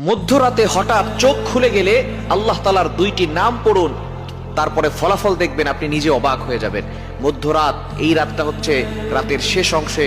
মধ্যরাতে হঠাৎ চোখ খুলে গেলে আল্লাহ তালার দুইটি নাম পড়ুন। তারপরে ফলাফল দেখবেন আপনি নিজে অবাক হয়ে যাবেন। মধ্যরাত, এই রাতটা হচ্ছে রাতের শেষ অংশে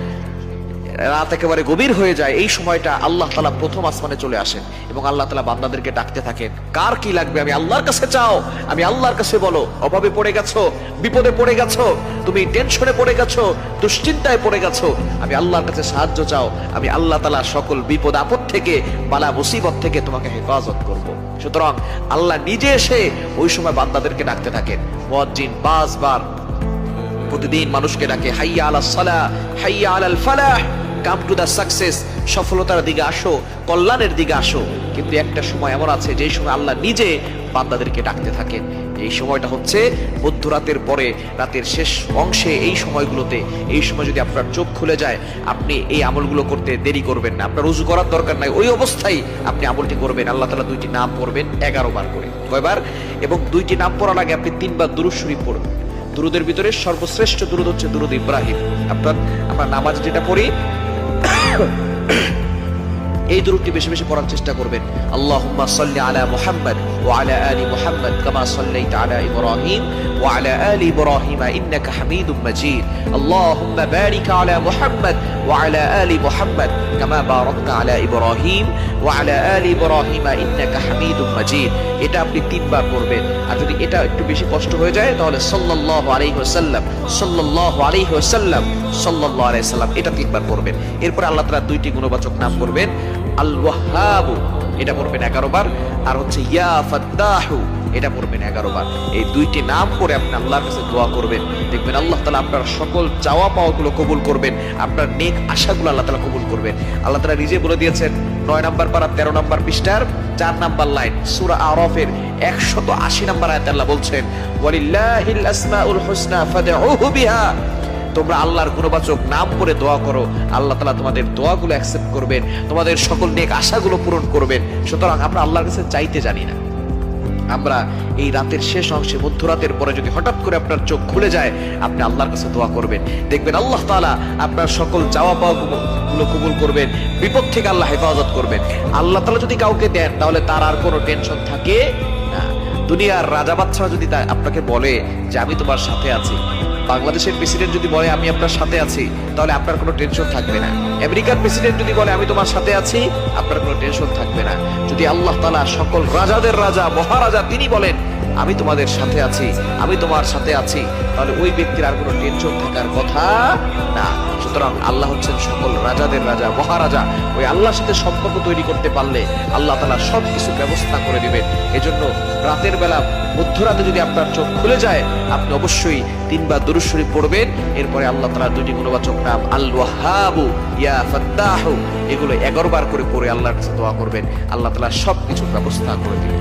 রাত একেবারে গভীর হয়ে যায়, এই সময়টা আল্লাহ তালা প্রথম আসমানে চলে আসেন এবং আল্লাহ তালা বান্দাদেরকে ডাকতে থাকেন, কার কি লাগবে? আমি আল্লাহর কাছে চাও, আমি আল্লাহর কাছে বলো, অভাবে পড়ে গেছো, বিপদে পড়ে গেছো, তুমি টেনশনে পড়ে গেছো, দুশ্চিন্তায় পড়ে গেছো, আমি আল্লাহর কাছে সাহায্য চাও, আমি আল্লাহ তালা সকল বিপদ, আপদ থেকে, বালা, মুসিবত থেকে তোমাকে হেফাজত করব। সুতরাং আল্লাহ নিজে এসে ওই সময় বান্দাদেরকে ডাকতে থাকেন, মুয়াজ্জিন পাঁচবার প্রতিদিন মানুষকে ডাকে, হাইয়া আলা সালা হাইয়া আলাল ফালাহ। কাম টু দা সাকসেস সফলতার দিকে আসো, কল্যাণের দিকে আসো। কিন্তু একটা সময় এমন আছে, যেই সময় আল্লাহ নিজে বান্দাদেরকে ডাকতে থাকেন। এই সময়টা হচ্ছে মধ্যরাতের পরে, রাতের শেষ অংশে এই সময়গুলোতে। এই সময় যদি আপনার চোখ খুলে যায়, আপনি এই আমলগুলো করতে দেরি করবেন না। আপনার উজু করার দরকার নাই। ওই অবস্থায় আপনি আমলটি করবেন। আল্লাহ তালা দুইটি নাম পড়বেন, এগারো বার করে। কয়বার? এবং দুইটি নাম পড়ার আগে আপনি তিনবার দুরুদ শরীফ পড়বেন দুরুদের ভিতরে সর্বশ্রেষ্ঠ দুরুদ হচ্ছে দুরুদ ইব্রাহিম। আপনার, আমরা নামাজ যেটা পড়ি এই দুরুটি বেশি বেশি পড়ার চেষ্টা করবেন। আল্লাহ সাল্লি আলা মুহাম্মদ। কামা সাল্লাইতা আলা ইব্রাহিম ওয়া আলা আলি ইব্রাহিম ইন্নাকা হামিদুম মাজিদ আল্লাহুম্মা বারিক আলা মুহাম্মদ ওয়া আলা আলি মুহাম্মদ কামা বারাকতা আলা ইব্রাহিম ওয়া আলা আলি ইব্রাহিম ইন্নাকা হামিদুম মাজিদ এটা আপনি তিনবার পড়বেন। আর যদি এটা একটু বেশি কষ্ট হয়ে যায়, তাহলে সাল্লাল্লাহু আলাইহি ওয়াসাল্লাম, সাল্লাল্লাহু আলাইহি ওয়াসাল্লাম, সাল্লাল্লাহু আলাইহি সাল্লাম এটা তিনবার পড়বেন। এরপর আল্লাহ তাআলা দুইটি গুণবাচক নাম করবেন আল ওয়াহাবু এটা পড়বেন এগারো বার। আর হচ্ছে ইয়া ফাদ্দাহু এটা পড়বেন এগারো বার। এই দুইটি নাম করে আপনি আল্লাহর কাছে দোয়া করবেন। দেখবেন আল্লাহ তালা আপনার সকল চাওয়া পাওয়াগুলো কবুল করবেন, আপনার নেক আশাগুলো আল্লাহ তালা কবুল করবেন। আল্লাহ তালা নিজে বলে দিয়েছেন, নয় নাম্বার পারা, তেরো নাম্বার পৃষ্ঠার চার নাম্বার লাইন, সুরা আরফের একশত আশি নাম্বার আয়াত আল্লাহ বলছেন, ওয়ালিল্লাহিল আসমাউল হুসনা বিহা। তোমরা আল্লাহর গুণবাচক নাম করে দোয়া করো। আল্লাহ তালা তোমাদের দোয়াগুলো অ্যাকসেপ্ট করবেন, তোমাদের সকল নেক আশাগুলো পূরণ করবেন। সুতরাং আমরা আল্লাহর কাছে চাইতে জানি না। আমরা এই রাতের শেষ অংশে মধ্যরাতের পরে যদি হঠাৎ করে আপনার চোখ খুলে যায়, আপনি আল্লাহর কাছে দোয়া করবেন। দেখবেন আল্লাহ তাআলা আপনার সকল চাওয়া পাওয়া গুলো কবুল করবেন, বিপদ থেকে আল্লাহ হেফাজত করবেন। আল্লাহ তালা যদি কাউকে দেন, তাহলে তার আর কোনো টেনশন থাকে না। দুনিয়ার রাজা বাচ্চা যদি আপনাকে বলে যে, আমি তোমার সাথে আছি। বাংলাদেশের প্রেসিডেন্ট যদি বলে, আমি আপনার সাথে আছি, তাহলে আপনার কোনো টেনশন থাকবে না। আমেরিকার প্রেসিডেন্ট যদি বলে, আমি তোমার সাথে আছি, আপনার কোনো টেনশন থাকবে না। যদি আল্লাহ তালা সকল রাজাদের রাজা, মহারাজা তিনি বলেন আমি তোমাদের সাথে আছি, আমি তোমার সাথে আছি। তাহলে ওই ব্যক্তির আর কোনো টেনশন থাকার কথা না। সুতরাং আল্লাহ হচ্ছেন সকল রাজাদের রাজা, মহারাজা। ওই আল্লাহর সাথে সম্পর্ক তৈরি করতে পারলে আল্লাহ তালা সব কিছু ব্যবস্থা করে দিবেন। এজন্য রাতের বেলা, মধ্যরাতে যদি আপনার চোখ খুলে যায়, আপনি অবশ্যই তিনবার দুরুশ্বরী পড়বেন। এরপরে আল্লাহ তালা দুটি গুণবাচক নাম আল ওয়াহাবু ইয়া ফাত্তাহু। এগুলো এগারো বার করে পড়ে আল্লাহর কাছে দোয়া করবেন। আল্লাহ তালা সব কিছুর ব্যবস্থা করে দিবেন।